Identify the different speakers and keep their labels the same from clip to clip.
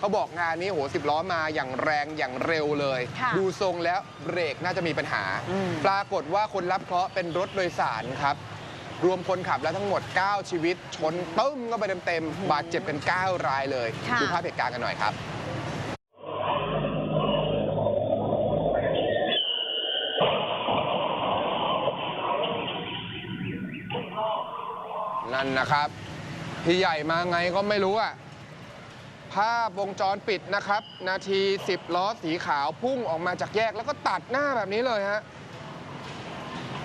Speaker 1: เขาบอกงานนี้โหสิบล้อมาอย่างแรงอย่างเร็วเลย
Speaker 2: ค่ะ
Speaker 1: ดูทรงแล้วเบรกน่าจะมีปัญหา
Speaker 2: อืม
Speaker 1: ปรากฏว่าคนรับเคราะห์เป็นรถโดยสารครับ รวมคนขับแล้วทั้งหมด 9 ชีวิต ชนตึ้มก็ไปเต็มๆบาดเจ็บกัน 9 รายเลย
Speaker 2: ค่ะ
Speaker 1: ดูภาพเหตุการณ์กันหน่อยครับ นั่นนะครับ พี่ใหญ่มาไงก็ไม่รู้อะ ภาพวงจรปิดนะครับ นาที 10 ล้อสีขาวพุ่งออกมาจากแยก แล้วก็ตัดหน้าแบบนี้เลยฮะ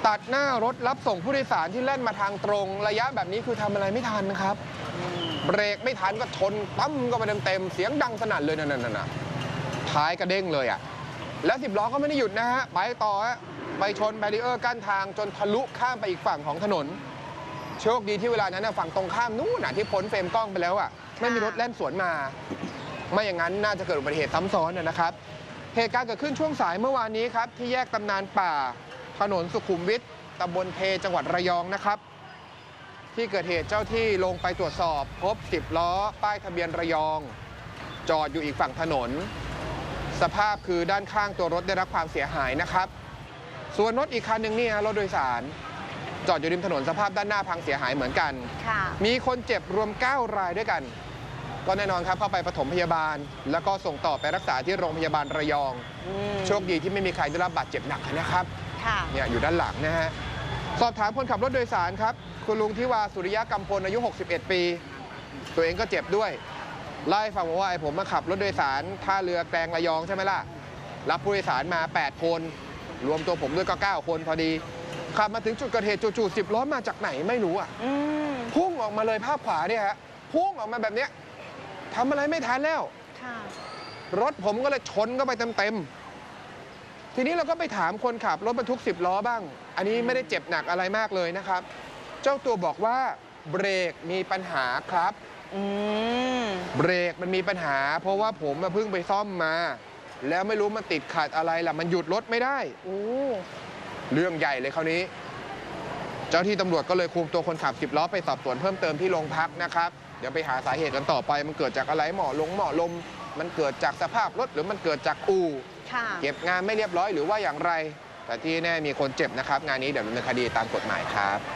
Speaker 1: ตัดหน้ารถรับส่งผู้โดยสารที่แล่นมาทางตรงระยะแบบนี้คือทำอะไรไม่ทันนะครับ เบรกไม่ทันก็ชนตั้มก็ไปเต็มๆเสียงดังสนั่นเลยนั่นน่ะท้ายกระเด้งเลยอะแล้วสิบล้อก็ไม่ได้หยุดนะฮะไปต่อฮะไปชนแบรีเออร์กั้นทางจนทะลุข้ามไปอีกฝั่งของถนน โชคดีที่เวลานั้นนะฝั่งตรงข้ามนู่นน่ะที่พ้นเฟรมกล้องไปแล้วอะไม่มีรถแล่นสวนมา ไม่อย่างนั้นน่าจะเกิดอุบัติเหตุซ้ำซ้อนนะนะครับเหตุการณ์เกิดขึ้นช่วงสายเมื่อวานนี้ครับที่แยกตำนานป่า ถนนสุขุมวิทตำบลเพจังหวัดระยองนะครับ ที่เกิดเหตุเจ้าที่ลงไปตรวจสอบ พบ 10 ล้อ ป้ายทะเบียนระยอง จอดอยู่อีกฝั่งถนน สภาพคือด้านข้างตัวรถได้รับความเสียหายนะครับ ส่วนรถอีกคันหนึ่งนี่ฮะรถโดยสาร จอดอยู่ริมถนนสภาพด้านหน้าพังเสียหายเหมือนกัน
Speaker 2: ค่ะ
Speaker 1: มีคนเจ็บรวม 9 รายด้วยกัน ก็แน่นอนครับเข้าไปปฐมพยาบาล แล้วก็ส่งต่อไปรักษาที่โรงพยาบาลระยอง
Speaker 2: อืม
Speaker 1: โชคดีที่ไม่มีใครได้รับบาดเจ็บหนักนะครับ
Speaker 2: ค่ะ
Speaker 1: เนี่ยอยู่ด้านหลังนะฮะสอบถามคนขับรถโดยสารครับ คุณลุงทิวาสุริยะกำพลอายุ 61 ปี ตัวเองก็เจ็บด้วยเล่าให้ฟังบอกว่าไอ้ผมมาขับรถโดยสารท่าเรือแกลงระยองใช่ไหมล่ะ รับผู้โดยสารมา 8 คน รวมตัวผมด้วยก็ 9 คนพอดี ขับมาถึงจุดเกิดเหตุจู่ๆ10ล้อมาจากไหนไม่รู้อะ
Speaker 2: อืม
Speaker 1: พุ่งออกมาเลยภาพขวาเนี่ยฮะพุ่งออกมาแบบเนี้ยทำอะไรไม่ทันแล้ว
Speaker 2: ค่ะ
Speaker 1: รถผมก็เลยชนเข้าไปเต็มๆ ทีนี้เราก็ไปถามคนขับรถบรรทุก 10 ล้อบ้าง อันนี้ไม่ได้เจ็บหนักอะไรมากเลยนะครับ เจ้าตัวบอกว่าเบรกมีปัญหาครับ
Speaker 2: อืม
Speaker 1: เบรกมันมีปัญหา เพราะว่าผมมาเพิ่งไปซ่อมมา แล้วไม่รู้มันติดขัดอะไรล่ะ มันหยุดรถไม่ได้
Speaker 2: โอ้
Speaker 1: เรื่องใหญ่เลยคราวนี้ เจ้าที่ตำรวจก็เลยคุมตัวคนขับ10ล้อไปสอบสวนเพิ่มเติมที่โรงพักนะครับ เดี๋ยวไปหาสาเหตุกันต่อไป มันเกิดจากอะไรหมอลงหมอลม มันเกิดจากสภาพรถหรือมันเกิดจากอู่
Speaker 2: ค่ะ
Speaker 1: เก็บงานไม่เรียบร้อยหรือว่าอย่างไร แต่ที่แน่มีคนเจ็บนะครับ งานนี้เดี๋ยวดำเนินคดีตามกฎหมายครับ